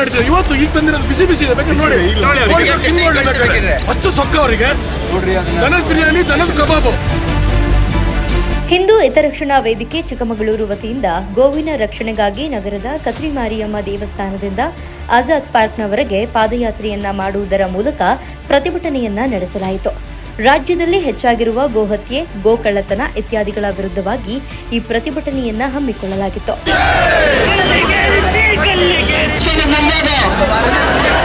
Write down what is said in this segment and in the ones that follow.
ನಡೀತಿದೆ. ಇವತ್ತು ಈಗ ತಂದಿರೋದು ಬಿಸಿ ಬಿಸಿ ಇದೆ. ಬೇಕಾದ್ರೆ ನೋಡಿ. ಬೇಕಾದ್ರೆ. ಅಷ್ಟು ಸೊಕ್ಕ ಅವರಿಗೆ. ದನದ ಬಿರಿಯಾನಿ ದನದ ಕಬಾಬ್. ಹಿಂದೂ ಹಿತರಕ್ಷಣಾ ವೇದಿಕೆ ಚಿಕ್ಕಮಗಳೂರು ವತಿಯಿಂದ ಗೋವಿನ ರಕ್ಷಣೆಗಾಗಿ ನಗರದ ಕತ್ರಿ ಮಾರಿಯಮ್ಮ ದೇವಸ್ಥಾನದಿಂದ ಆಜಾದ್ ಪಾರ್ಕ್ನವರೆಗೆ ಪಾದಯಾತ್ರೆಯನ್ನ ಮಾಡುವುದರ ಮೂಲಕ ಪ್ರತಿಭಟನೆಯನ್ನ ನಡೆಸಲಾಯಿತು. ರಾಜ್ಯದಲ್ಲಿ ಹೆಚ್ಚಾಗಿರುವ ಗೋಹತ್ಯೆ ಗೋಕಳ್ಳತನ ಇತ್ಯಾದಿಗಳ ವಿರುದ್ಧವಾಗಿ ಈ ಪ್ರತಿಭಟನೆಯನ್ನ ಹಮ್ಮಿಕೊಳ್ಳಲಾಗಿತ್ತು. ದೇಶದ ಮುಂಭಾಗ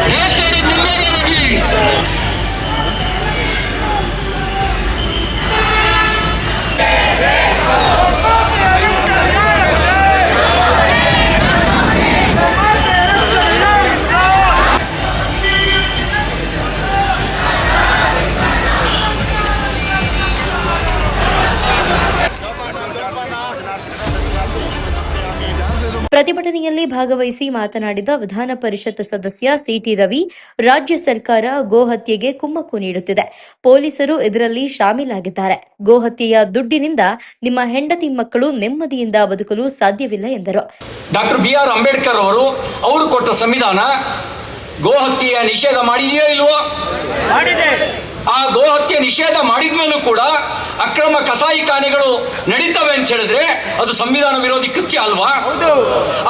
ದೇಶದ ಮುಂಭಾಗವಾಗಿ ಪ್ರತಿಭಟನೆಯಲ್ಲಿ ಭಾಗವಹಿಸಿ ಮಾತನಾಡಿದ ವಿಧಾನ ಪರಿಷತ್ ಸದಸ್ಯ ಸಿಟಿ ರವಿ ರಾಜ್ಯ ಸರ್ಕಾರ ಗೋಹತ್ಯೆಗೆ ಕುಮ್ಮಕ್ಕು ನೀಡುತ್ತಿದೆ. ಪೊಲೀಸರು ಇದರಲ್ಲಿ ಶಾಮೀಲಾಗಿದ್ದಾರೆ. ಗೋಹತ್ಯೆಯ ದುಡ್ಡಿನಿಂದ ನಿಮ್ಮ ಹೆಂಡತಿ ಮಕ್ಕಳು ನೆಮ್ಮದಿಯಿಂದ ಬದುಕಲು ಸಾಧ್ಯವಿಲ್ಲ ಎಂದರು. ಡಾಕ್ಟರ್ ಬಿ ಆರ್ ಅಂಬೇಡ್ಕರ್ ಅವರು ಅವರು ಕೊಟ್ಟ ಸಂವಿಧಾನ ಗೋಹತ್ಯೆಯ ನಿಷೇಧ ಮಾಡಿದೆಯೋ ಇಲ್ವೋ? ಆ ಗೋಹತ್ಯೆ ನಿಷೇಧ ಮಾಡಿದ ಮೇಲೂ ಕೂಡ ಅಕ್ರಮ ಕಸಾಯಿಖಾನೆಗಳು ನಡೀತವೆ ಅಂತ ಹೇಳಿದ್ರೆ ಅದು ಸಂವಿಧಾನ ವಿರೋಧಿ ಕೃತ್ಯ ಅಲ್ವಾ?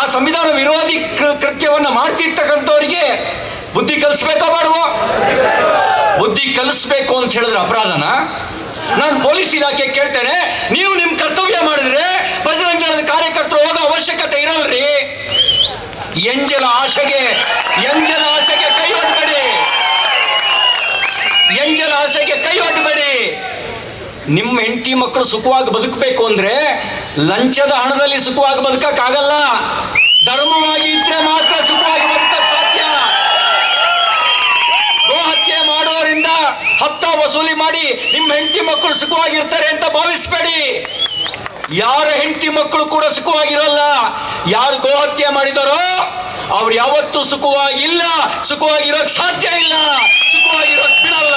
ಆ ಸಂವಿಧಾನ ವಿರೋಧಿ ಕೃತ್ಯವನ್ನ ಮಾಡ್ತಿರ್ತಕ್ಕಂಥವ್ರಿಗೆ ಬುದ್ಧಿ ಕಲಿಸ್ಬೇಕೋ ಬೇಡವೋ? ಬುದ್ಧಿ ಕಲಿಸ್ಬೇಕು ಅಂತ ಹೇಳಿದ್ರೆ ಅಪರಾಧನ? ನಾನು ಪೊಲೀಸ್ ಇಲಾಖೆ ಕೇಳ್ತೇನೆ ನೀವು ನಿಮ್ ಕರ್ತವ್ಯ ಮಾಡಿದ್ರೆ ಬಜರಂಗ ಕಾರ್ಯಕರ್ತರು ಹೋಗೋ ಅವಶ್ಯಕತೆ ಇರಲ್ರಿ. ಎಂಜಲ ಆಶೆಗೆ ಎಂಜಲ ಆಸೆಗೆ ಕೈ ಒಡ್ಬೇಡಿ ಎಂಜಲ ಆಸೆಗೆ ಕೈ ಒಡ್ಬೇಡಿ. ನಿಮ್ಮ ಹೆಂಡತಿ ಮಕ್ಕಳು ಸುಖವಾಗಿ ಬದುಕಬೇಕು ಅಂದ್ರೆ ಲಂಚದ ಹಣದಲ್ಲಿ ಸುಖವಾಗಿ ಬದುಕಕ್ಕಾಗಲ್ಲ. ಧರ್ಮವಾಗಿ ಇದ್ರೆ ಮಾತ್ರ ಸುಖವಾಗಿ ಬದುಕಕ್ ಸಾಧ್ಯ. ಗೋಹತ್ಯೆ ಮಾಡೋರಿಂದ ಹತ್ತ ವಸೂಲಿ ಮಾಡಿ ನಿಮ್ಮ ಹೆಂಡತಿ ಮಕ್ಕಳು ಸುಖವಾಗಿರ್ತಾರೆ ಅಂತ ಭಾವಿಸ್ಬೇಡಿ. ಯಾರ ಹೆಂಡತಿ ಮಕ್ಕಳು ಕೂಡ ಸುಖವಾಗಿರಲ್ಲ. ಯಾರು ಗೋಹತ್ಯೆ ಮಾಡಿದಾರೋ ಅವ್ರು ಯಾವತ್ತೂ ಸುಖವಾಗಿಲ್ಲ. ಸುಖವಾಗಿರೋಕ್ ಸಾಧ್ಯ ಇಲ್ಲ. ಸುಖವಾಗಿರೋಕ್ ಬಿಡಲ್ಲ.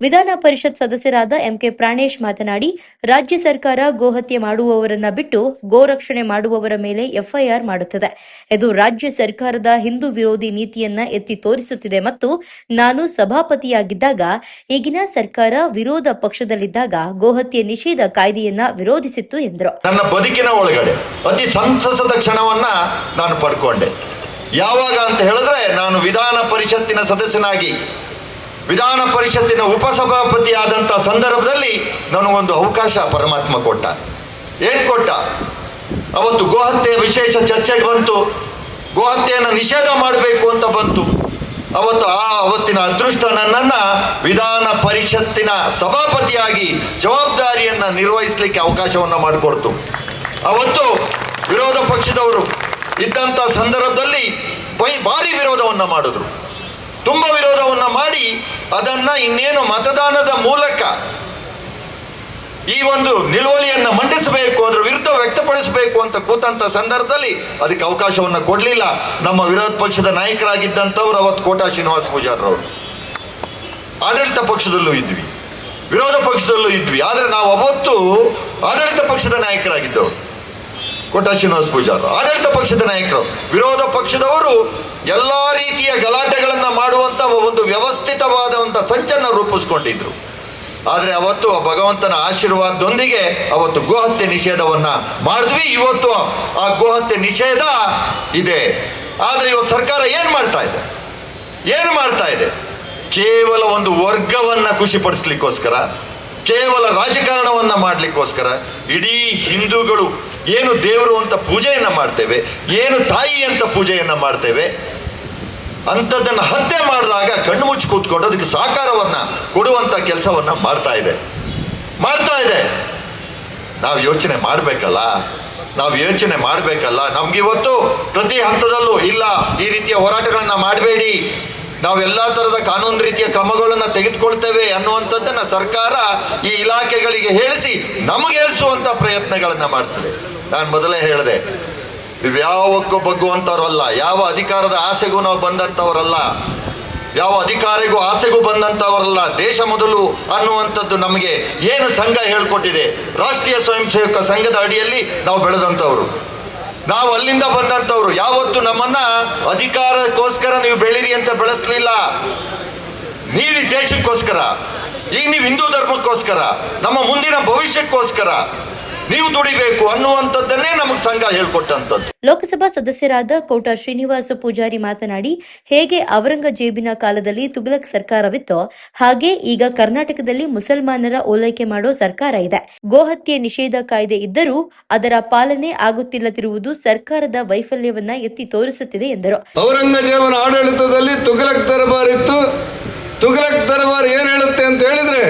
ವಿಧಾನ ಪರಿಷತ್ ಸದಸ್ಯರಾದ ಎಂಕೆ ಪ್ರಾಣೇಶ್ ಮಾತನಾಡಿ, ರಾಜ್ಯ ಸರ್ಕಾರ ಗೋಹತ್ಯೆ ಮಾಡುವವರನ್ನ ಬಿಟ್ಟು ಗೋರಕ್ಷಣೆ ಮಾಡುವವರ ಮೇಲೆ ಎಫ್ಐಆರ್ ಮಾಡುತ್ತದೆ. ಇದು ರಾಜ್ಯ ಸರ್ಕಾರದ ಹಿಂದೂ ವಿರೋಧಿ ನೀತಿಯನ್ನ ಎತ್ತಿ ತೋರಿಸುತ್ತಿದೆ ಮತ್ತು ನಾನು ಸಭಾಪತಿಯಾಗಿದ್ದಾಗ, ಈಗಿನ ಸರ್ಕಾರ ವಿರೋಧ ಪಕ್ಷದಲ್ಲಿದ್ದಾಗ ಗೋಹತ್ಯೆ ನಿಷೇಧ ಕಾಯ್ದೆಯನ್ನ ವಿರೋಧಿಸಿತ್ತು ಎಂದರು. ನನ್ನ ಬದುಕಿನ ಒಳಗಡೆ, ಅತಿ ಸಂತಸದ ಕ್ಷಣವನ್ನ ನಾನು ಪಡ್ಕೊಂಡೆ. ಯಾವಾಗ ಅಂತ ಹೇಳಿದ್ರೆ, ನಾನು ವಿಧಾನ ಪರಿಷತ್ತಿನ ಸದಸ್ಯನಾಗಿ ವಿಧಾನ ಪರಿಷತ್ತಿನ ಉಪಸಭಾಪತಿ ಆದಂಥ ಸಂದರ್ಭದಲ್ಲಿ ನನಗೊಂದು ಅವಕಾಶ ಪರಮಾತ್ಮ ಕೊಟ್ಟ. ಏನು ಕೊಟ್ಟ? ಅವತ್ತು ಗೋಹತ್ಯೆ ವಿಶೇಷ ಚರ್ಚೆಗೆ ಬಂತು. ಗೋಹತ್ಯೆಯನ್ನು ನಿಷೇಧ ಮಾಡಬೇಕು ಅಂತ ಬಂತು. ಅವತ್ತು ಆ ಅವತ್ತಿನ ಅದೃಷ್ಟ ನನ್ನನ್ನ ವಿಧಾನ ಪರಿಷತ್ತಿನ ಸಭಾಪತಿಯಾಗಿ ಜವಾಬ್ದಾರಿಯನ್ನು ನಿರ್ವಹಿಸಲಿಕ್ಕೆ ಅವಕಾಶವನ್ನ ಮಾಡಿಕೊಡ್ತು. ಅವತ್ತು ವಿರೋಧ ಪಕ್ಷದವರು ಇದ್ದಂಥ ಸಂದರ್ಭದಲ್ಲಿ ಭಾರಿ ವಿರೋಧವನ್ನ ಮಾಡಿದ್ರು. ತುಂಬ ವಿರೋಧವನ್ನು ಮಾಡಿ ಅದನ್ನ ಇನ್ನೇನು ಮತದಾನದ ಮೂಲಕ ಈ ಒಂದು ನಿಲುವಳಿಯನ್ನ ಮಂಡಿಸಬೇಕು, ಅದರ ವಿರುದ್ಧ ವ್ಯಕ್ತಪಡಿಸಬೇಕು ಅಂತ ಕೂತಂತ ಸಂದರ್ಭದಲ್ಲಿ ಅದಕ್ಕೆ ಅವಕಾಶವನ್ನ ಕೊಡಲಿಲ್ಲ. ನಮ್ಮ ವಿರೋಧ ಪಕ್ಷದ ನಾಯಕರಾಗಿದ್ದಂಥವ್ರು ಅವತ್ತು ಕೋಟಾ ಶ್ರೀನಿವಾಸ ಪೂಜಾರರವರು. ಆಡಳಿತ ಪಕ್ಷದಲ್ಲೂ ಇದ್ವಿ. ವಿರೋಧ ಪಕ್ಷದಲ್ಲೂ ಇದ್ವಿ. ಆದರೆ ನಾವು ಅವತ್ತು ಆಡಳಿತ ಪಕ್ಷದ ನಾಯಕರಾಗಿದ್ದವರು. ಕೋಟಾ ಶ್ರೀನಿವಾಸ ಪೂಜಾರ. ಆಡಳಿತ ಪಕ್ಷದ ನಾಯಕರು, ವಿರೋಧ ಪಕ್ಷದವರು ಎಲ್ಲ ರೀತಿಯ ಗಲಾಟೆಗಳನ್ನ ಮಾಡುವಂತ ಒಂದು ವ್ಯವಸ್ಥಿತವಾದಂಥ ಸಂಚನ್ನ ರೂಪಿಸ್ಕೊಂಡಿದ್ರು. ಆದರೆ ಅವತ್ತು ಆ ಭಗವಂತನ ಆಶೀರ್ವಾದದೊಂದಿಗೆ ಅವತ್ತು ಗೋಹತ್ಯೆ ನಿಷೇಧವನ್ನ ಮಾಡಿದ್ವಿ. ಇವತ್ತು ಆ ಗೋಹತ್ಯೆ ನಿಷೇಧ ಇದೆ. ಆದರೆ ಇವತ್ತು ಸರ್ಕಾರ ಏನು ಮಾಡ್ತಾ ಇದೆ? ಏನು ಮಾಡ್ತಾ ಇದೆ? ಕೇವಲ ಒಂದು ವರ್ಗವನ್ನ ಖುಷಿಪಡಿಸ್ಲಿಕ್ಕೋಸ್ಕರ, ಕೇವಲ ರಾಜಕಾರಣವನ್ನ ಮಾಡ್ಲಿಕ್ಕೋಸ್ಕರ ಇಡೀ ಹಿಂದೂಗಳು ಏನು ದೇವರು ಅಂತ ಪೂಜೆಯನ್ನ ಮಾಡ್ತೇವೆ, ಏನು ತಾಯಿ ಅಂತ ಪೂಜೆಯನ್ನ ಮಾಡ್ತೇವೆ, ಅಂಥದ್ದನ್ನು ಹತ್ಯೆ ಮಾಡಿದಾಗ ಕಣ್ಣು ಮುಚ್ಚಿ ಕೂತ್ಕೊಂಡು ಅದಕ್ಕೆ ಸಹಕಾರವನ್ನ ಕೊಡುವಂತ ಕೆಲಸವನ್ನ ಮಾಡ್ತಾ ಇದೆ. ಮಾಡ್ತಾ ಇದೆ. ನಾವು ಯೋಚನೆ ಮಾಡಬೇಕಲ್ಲ, ನಾವು ಯೋಚನೆ ಮಾಡಬೇಕಲ್ಲ. ನಮ್ಗಿವತ್ತು ಪ್ರತಿ ಹಂತದಲ್ಲೂ ಇಲ್ಲ, ಈ ರೀತಿಯ ಹೋರಾಟಗಳನ್ನು ಮಾಡಬೇಡಿ. ನಾವೆಲ್ಲ ಥರದ ಕಾನೂನು ರೀತಿಯ ಕ್ರಮಗಳನ್ನು ತೆಗೆದುಕೊಳ್ತೇವೆ ಅನ್ನುವಂಥದ್ದನ್ನು ಸರ್ಕಾರ ಈ ಇಲಾಖೆಗಳಿಗೆ ಹೇಳಿಸಿ ನಮಗೆ ಹೇಳಿಸುವಂಥ ಪ್ರಯತ್ನಗಳನ್ನು ಮಾಡ್ತದೆ. ನಾನು ಮೊದಲೇ ಹೇಳಿದೆ, ಯಾವಕ್ಕೂ ಬಗ್ಗುವಂಥವ್ರಲ್ಲ, ಯಾವ ಅಧಿಕಾರದ ಆಸೆಗೂ ನಾವು ಬಂದಂಥವರಲ್ಲ, ಯಾವ ಅಧಿಕಾರಿಗೂ ಆಸೆಗೂ ಬಂದಂಥವರಲ್ಲ, ದೇಶ ಮೊದಲು ಅನ್ನುವಂಥದ್ದು ನಮಗೆ ಏನು ಸಂಘ ಹೇಳಿಕೊಟ್ಟಿದೆ, ರಾಷ್ಟ್ರೀಯ ಸ್ವಯಂ ಸೇವಕ ಸಂಘದ ಅಡಿಯಲ್ಲಿ ನಾವು ಬೆಳೆದಂಥವ್ರು. ನಾವು ಅಲ್ಲಿಂದ ಬಂದಂಥವ್ರು ಯಾವ ಅಧಿಕಾರಕ್ಕೋಸ್ಕರ ನೀವು ಬೆಳಿರಿ ಅಂತ ಬೆಳೆಸಲಿಲ್ಲ. ನೀವು ದೇಶಕ್ಕೋಸ್ಕರ. ಈಗ ನೀವು ಹಿಂದೂ ಧರ್ಮಕ್ಕೋಸ್ಕರ ನಮ್ಮ ಮುಂದಿನ ಭವಿಷ್ಯಕ್ಕೋಸ್ಕರ. ನೀವು ದುಡಿಬೇಕು ಅನ್ನುವಂಥದ್ದನ್ನೇ ನಮಗೆ ಸಂಘ ಹೇಳ್ಕೊಟ್ಟಂಥದ್ದು. ಲೋಕಸಭಾ ಸದಸ್ಯರಾದ ಕೋಟ ಶ್ರೀನಿವಾಸ ಪೂಜಾರಿ ಮಾತನಾಡಿ ಹೇಗೆ ಔರಂಗಜೇಬಿನ ಕಾಲದಲ್ಲಿ ತುಘಲಕ್ ಸರ್ಕಾರವಿತ್ತೋ ಹಾಗೆ ಈಗ ಕರ್ನಾಟಕದಲ್ಲಿ ಮುಸಲ್ಮಾನರ ಓಲೈಕೆ ಮಾಡೋ ಸರ್ಕಾರ ಇದೆ. ಗೋಹತ್ಯೆ ನಿಷೇಧ ಕಾಯ್ದೆ ಇದ್ದರೂ ಅದರ ಪಾಲನೆ ಆಗುತ್ತಿಲ್ಲದಿರುವುದು ಸರ್ಕಾರದ ವೈಫಲ್ಯವನ್ನ ಎತ್ತಿ ತೋರಿಸುತ್ತಿದೆ ಎಂದರು. ಔರಂಗಜೇಬನ ಆಡಳಿತದಲ್ಲಿ ತುಘಲಕ್ ದರ್ಬಾರ್ ಇತ್ತು ತುಘಲಕ್ ದರ್ಬಾರ್ ಏನ್ ಹೇಳುತ್ತೆ ಅಂತ ಹೇಳಿದ್ರೆ,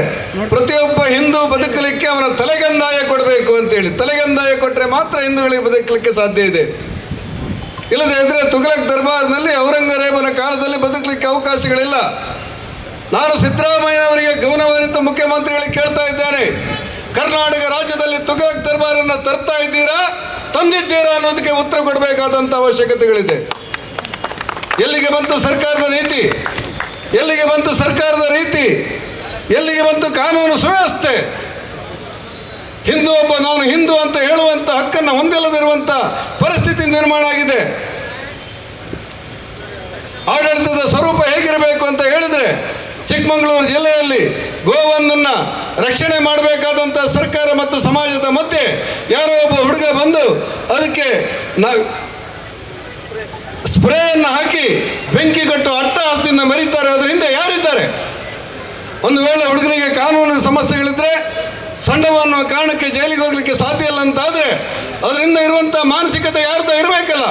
ಪ್ರತಿಯೊಬ್ಬ ಹಿಂದೂ ಬದುಕಲಿಕ್ಕೆ ಅವನ ತಲೆಗಂದಾಯ ಕೊಡಬೇಕು ಅಂತೇಳಿ ತಲೆಗಂದಾಯ ಕೊಟ್ಟರೆ ಮಾತ್ರ ಹಿಂದೂಗಳಿಗೆ ಬದುಕಲಿಕ್ಕೆ ಸಾಧ್ಯ ಇದೆ. ಇಲ್ಲದೆ ಇದ್ರೆ ತುಘಲಕ್ ದರ್ಬಾರ್ನಲ್ಲಿ ಔರಂಗಜೇಬನ ಕಾಲದಲ್ಲಿ ಬದುಕಲಿಕ್ಕೆ ಅವಕಾಶಗಳಿಲ್ಲ. ನಾನು ಸಿದ್ದರಾಮಯ್ಯನವರಿಗೆ ಗೌನವರಿತ ಮುಖ್ಯಮಂತ್ರಿಗಳಿಗೆ ಕೇಳ್ತಾ ಇದ್ದಾರೆ ಕರ್ನಾಟಕ ರಾಜ್ಯದಲ್ಲಿ ತುಘಲಕ್ ದರ್ಬಾರನ್ನು ತರ್ತಾ ಇದ್ದೀರಾ, ತಂದಿದ್ದೀರಾ ಅನ್ನೋದಕ್ಕೆ ಉತ್ತರ ಕೊಡಬೇಕಾದಂಥ ಅವಶ್ಯಕತೆಗಳಿದೆ. ಎಲ್ಲಿಗೆ ಬಂತು ಸರ್ಕಾರದ ನೀತಿ? ಎಲ್ಲಿಗೆ ಬಂತು ಸರ್ಕಾರದ ರೀತಿ? ಎಲ್ಲಿಗೆ ಬಂತು ಕಾನೂನು ಸುವ್ಯವಸ್ಥೆ? ಹಿಂದೂ ಒಬ್ಬ ನಾನು ಹಿಂದೂ ಅಂತ ಹೇಳುವಂತ ಹಕ್ಕನ್ನು ಹೊಂದಿಲ್ಲದಿರುವಂತ ಪರಿಸ್ಥಿತಿ ನಿರ್ಮಾಣ ಆಗಿದೆ. ಆಡಳಿತದ ಸ್ವರೂಪ ಹೇಗಿರಬೇಕು ಅಂತ ಹೇಳಿದ್ರೆ ಚಿಕ್ಕಮಗಳೂರು ಜಿಲ್ಲೆಯಲ್ಲಿ ಗೋವನ್ನ ರಕ್ಷಣೆ ಮಾಡಬೇಕಾದಂಥ ಸರ್ಕಾರ ಮತ್ತು ಸಮಾಜದ ಮಧ್ಯೆ ಯಾರೋ ಒಬ್ಬ ಹುಡುಗ ಬಂದು ಅದಕ್ಕೆ ನಾವು ಸ್ಪ್ರೇಯನ್ನು ಹಾಕಿ ಬೆಂಕಿ ಕಟ್ಟು ಅಟ್ಟಹಾಸದಿಂದ ಮರೀತಾರೆ, ಅದ್ರ ಹಿಂದೆ ಯಾರಿದ್ದಾರೆ? ಒಂದು ವೇಳೆ ಹುಡುಗರಿಗೆ ಕಾನೂನಿನ ಸಮಸ್ಯೆಗಳಿದ್ರೆ ಅನ್ನುವ ಕಾರಣಕ್ಕೆ ಜೈಲಿಗೆ ಹೋಗ್ಲಿಕ್ಕೆ ಸಾಧ್ಯ ಇಲ್ಲ ಅಂತಾದ್ರೆ, ಅದರಿಂದ ಇರುವಂತ ಮಾನಸಿಕತೆ ಯಾರ್ದ ಇರಬೇಕಲ್ಲ.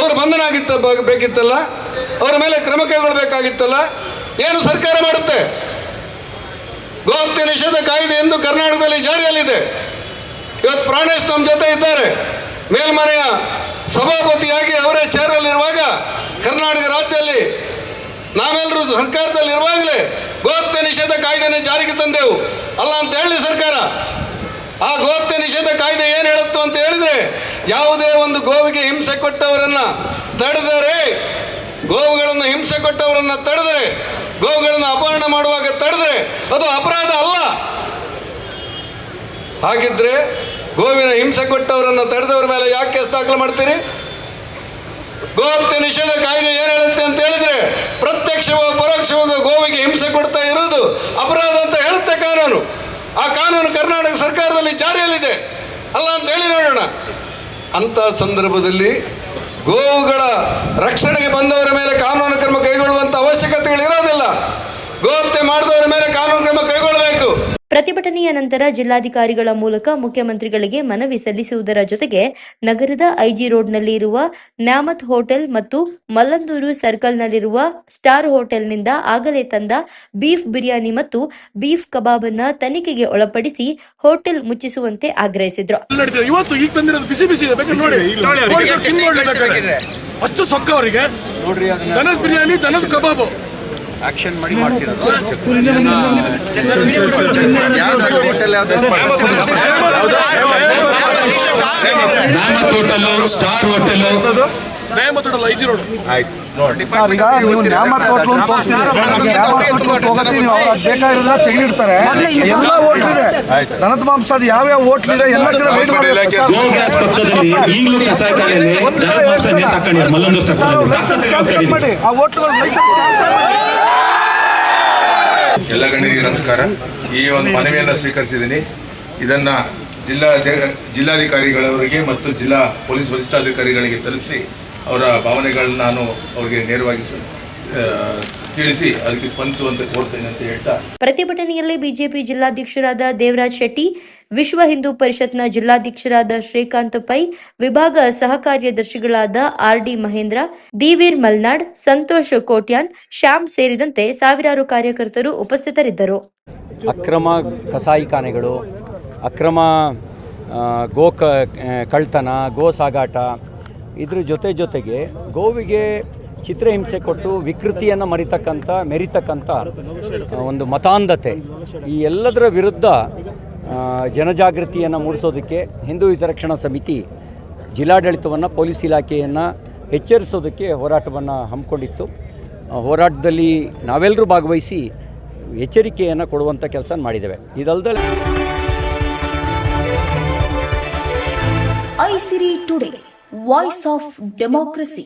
ಅವರು ಬಂಧನ ಆಗಿತ್ತ ಬೇಕಿತ್ತಲ್ಲ ಅವರ ಮೇಲೆ ಕ್ರಮ ಕೈಗೊಳ್ಳಬೇಕಾಗಿತ್ತಲ್ಲ, ಏನು ಸರ್ಕಾರ ಮಾಡುತ್ತೆ? ಗೋಹತ್ಯೆ ನಿಷೇಧ ಕಾಯ್ದೆ ಎಂದು ಕರ್ನಾಟಕದಲ್ಲಿ ಜಾರಿಯಲ್ಲಿದೆ. ಇವತ್ತು ಪ್ರಾಣೇಶ್ ನಮ್ಮ ಜೊತೆ ಇದ್ದಾರೆ. ಮೇಲ್ಮನೆಯ ಸಭಾಪತಿಯಾಗಿ ಅವರೇ ಚೇರಲ್ಲಿರುವಾಗ ಕರ್ನಾಟಕ ರಾಜ್ಯದಲ್ಲಿ ನಾವೆಲ್ಲರೂ ಸರ್ಕಾರದಲ್ಲಿ ಇರುವಾಗಲೇ ಗೋಹತ್ಯೆ ನಿಷೇಧ ಕಾಯ್ದೆನ ಜಾರಿಗೆ ತಂದೆವು. ಅಲ್ಲ ಅಂತ ಹೇಳಿ ಸರ್ಕಾರ. ಆ ಗೋಹತ್ಯೆ ನಿಷೇಧ ಕಾಯ್ದೆ ಏನು ಹೇಳುತ್ತು ಅಂತ ಹೇಳಿದ್ರೆ ಯಾವುದೇ ಒಂದು ಗೋವಿಗೆ ಹಿಂಸೆ ಕೊಟ್ಟವರನ್ನ ತಡೆದರೆ, ಗೋವುಗಳನ್ನು ಹಿಂಸೆ ಕೊಟ್ಟವರನ್ನ ತಡೆದರೆ, ಗೋವುಗಳನ್ನು ಅಪಹರಣ ಮಾಡುವಾಗ ತಡೆದರೆ ಅದು ಅಪರಾಧ ಅಲ್ಲ. ಹಾಗಿದ್ರೆ ಗೋವಿನ ಹಿಂಸೆ ಕೊಟ್ಟವರನ್ನ ತಡೆದವರ ಮೇಲೆ ಯಾಕೆ ಕೇಸ್ ದಾಖಲು ಮಾಡ್ತೀರಿ? ಗೋಹತ್ಯೆ ನಿಷೇಧ ಕಾಯ್ದೆ ಏನು ಹೇಳುತ್ತೆ ಅಂತ ಹೇಳಿದ್ರೆ, ಪ್ರತ್ಯಕ್ಷವೋ ಪರೋಕ್ಷವೋ ಗೋವಿಗೆ ಹಿಂಸೆ ಕೊಡ್ತಾ ಇರುವುದು ಅಪರಾಧ ಅಂತ ಹೇಳುತ್ತೆ ಕಾನೂನು. ಆ ಕಾನೂನು ಕರ್ನಾಟಕ ಸರ್ಕಾರದಲ್ಲಿ ಜಾರಿಯಲ್ಲಿದೆ. ಅಲ್ಲ ಅಂತ ಹೇಳಿ ನೋಡೋಣ. ಅಂತ ಸಂದರ್ಭದಲ್ಲಿ ಗೋವುಗಳ ರಕ್ಷಣೆಗೆ ಬಂದವರ ಮೇಲೆ ಕಾನೂನು ಕ್ರಮ ಕೈಗೊಳ್ಳುವಂತ ಅವಶ್ಯಕತೆಗಳು ಇರೋದಿಲ್ಲ ಗೋಹತ್ಯೆ ಮಾಡಿದವರ ಮೇಲೆ ಕಾನೂನು ಕ್ರಮ ಕೈಗೊಳ್ಳಬೇಕು ಪ್ರತಿಭಟನೆಯ ನಂತರ ಜಿಲ್ಲಾಧಿಕಾರಿಗಳ ಮೂಲಕ ಮುಖ್ಯಮಂತ್ರಿಗಳಿಗೆ ಮನವಿ ಸಲ್ಲಿಸುವುದರ ಜೊತೆಗೆ ನಗರದ ಐಜಿ ರೋಡ್ನಲ್ಲಿ ಇರುವ ನ್ಯಾಮತ್ ಹೋಟೆಲ್ ಮತ್ತು ಮಲ್ಲಂದೂರು ಸರ್ಕಲ್ನಲ್ಲಿರುವ ಸ್ಟಾರ್ ಹೋಟೆಲ್ನಿಂದ ಆಗಲೇ ತಂದ ಬೀಫ್ ಬಿರಿಯಾನಿ ಮತ್ತು ಬೀಫ್ ಕಬಾಬ್ ಅನ್ನ ತನಿಖೆಗೆ ಒಳಪಡಿಸಿ ಹೋಟೆಲ್ ಮುಚ್ಚಿಸುವಂತೆ ಆಗ್ರಹಿಸಿದ್ರು. ಇವತ್ತು ಈಗ ತಂದಿರೋದು ಬಿಸಿ ಬಿಸಿ ಇದೆ. ಬೇಕಾದ್ರೆ ನೋಡಿ. ಪೊಲೀಸರು ತಿಂದು ನೋಡಿ ಅಷ್ಟು ಸೊಕ್ಕ ಅವರಿಗೆ. ದನದ ಬಿರಿಯಾನಿ ದನದ ಕಬಾಬು. ಆಕ್ಷನ್ ಮಾಡಿ ಮಾಡ್ತಿರೋದು ನ್ಯಾಮತ್ ಹೋಟೆಲು ಸ್ಟಾರ್ ಹೋಟೆಲು. ನ್ಯಾಯಮತೋಟಲ್ಲ ಐಜಿ ರೋಡ್. ಸರ್ ಈಗ ನೀವು ನ್ಯಾಮತ್ ಹೋಟ್ಲು ಅಂತ ಹೋಗ್ತೀರಿ ನ್ಯಾಮತ್ ಹೋಟ್ಲು ಹೋಗತ್ತೀರಿ ನೀವು ಅವ್ರು ಅದ್ ಬೇಕಾಗಿರೋದನ್ನ ತೆಗೆದಿಡ್ತಾರೆ. ಎಲ್ಲ ದನದ ಯಾವ್ಯಾವ ಇದೆ. ಎಲ್ಲ ಕಡೆ wait ಮಾಡ್ಬೇಕು ಸರ್. ಗೋ ಗ್ಯಾಸ್ ಪಕ್ಕದಲ್ಲಿ ಈಗಲೂ ಕಸಾಯಿಖಾನೆಯಲ್ಲಿ ಒಂದ್ಸಲ ದನ ಮಾಂಸ ಎರಡ್ ನೇತು ಸಲ. ಹಾಕೊಂಡಿದ್ದಾರೆ ಮಲ್ಲೊಂದು ಸರ್ ಅವ್ರ ಲೈಸೆನ್ಸ್ ಕ್ಯಾನ್ಸಲ್ ಮಾಡಿ. ಆ ಹೋಟ್ಲ್ಗಳ ಲೈಸೆನ್ಸ್ ಕ್ಯಾನ್ಸಲ್ ಮಾಡಿ. ಎಲ್ಲ ಗಣ್ಯರಿಗೆ ನಮಸ್ಕಾರ. ಈ ಒಂದು ಮನವಿಯನ್ನು ಸ್ವೀಕರಿಸಿದ್ದೀನಿ. ಇದನ್ನ ಜಿಲ್ಲಾ ಜಿಲ್ಲಾಧಿಕಾರಿಗಳವರಿಗೆ ಮತ್ತು ಜಿಲ್ಲಾ ಪೊಲೀಸ್ ವರಿಷ್ಠಾಧಿಕಾರಿಗಳಿಗೆ ತಲುಪಿಸಿ ಅವರ ಭಾವನೆಗಳನ್ನ ನಾನು ಅವರಿಗೆ ನೇರವಾಗಿ ತಿಳಿಸಿ ಅದಕ್ಕೆ ಸ್ಪಂದಿಸುವಂತೆ ಕೋರ್ತೇನೆ ಅಂತ ಹೇಳ್ತಾ. ಪ್ರತಿಭಟನೆಯಲ್ಲಿ ಬಿಜೆಪಿ ಜಿಲ್ಲಾಧ್ಯಕ್ಷರಾದ ದೇವರಾಜ್ ಶೆಟ್ಟಿ ವಿಶ್ವ ಹಿಂದೂ ಪರಿಷತ್ನ ಜಿಲ್ಲಾಧ್ಯಕ್ಷರಾದ ಶ್ರೀಕಾಂತ್ ಪೈ ವಿಭಾಗ ಸಹ ಕಾರ್ಯದರ್ಶಿಗಳಾದ ಆರ್ ಡಿ ಮಹೇಂದ್ರ ದಿವೀರ್ ಮಲ್ನಾಡ್ ಸಂತೋಷ್ ಕೋಟ್ಯಾನ್ ಶ್ಯಾಮ್ ಸೇರಿದಂತೆ ಸಾವಿರಾರು ಕಾರ್ಯಕರ್ತರು ಉಪಸ್ಥಿತರಿದ್ದರು. ಅಕ್ರಮ ಕಸಾಯಿಖಾನೆಗಳು ಅಕ್ರಮ ಗೋ ಕಳ್ತನ ಗೋ ಸಾಗಾಟ ಇದ್ರ ಜೊತೆ ಜೊತೆಗೆ ಗೋವಿಗೆ ಚಿತ್ರಹಿಂಸೆ ಕೊಟ್ಟು ವಿಕೃತಿಯನ್ನು ಮರಿತಕ್ಕಂಥ, ಮೆರಿತಕ್ಕಂಥ ಒಂದು ಮತಾಂಧತೆ ಈ ಎಲ್ಲದರ ವಿರುದ್ಧ ಜನಜಾಗೃತಿಯನ್ನು ಮೂಡಿಸೋದಕ್ಕೆ ಹಿಂದೂ ಹಿತರಕ್ಷಣಾ ಸಮಿತಿ ಜಿಲ್ಲಾಡಳಿತವನ್ನು, ಪೊಲೀಸ್ ಇಲಾಖೆಯನ್ನು ಎಚ್ಚರಿಸೋದಕ್ಕೆ ಹೋರಾಟವನ್ನು ಹಮ್ಮಿಕೊಂಡಿತ್ತು. ಹೋರಾಟದಲ್ಲಿ ನಾವೆಲ್ಲರೂ ಭಾಗವಹಿಸಿ ಎಚ್ಚರಿಕೆಯನ್ನು ಕೊಡುವಂಥ ಕೆಲಸ ಮಾಡಿದ್ದೇವೆ. ಇದಲ್ಲದೆ Aisiri today Voice of Democracy.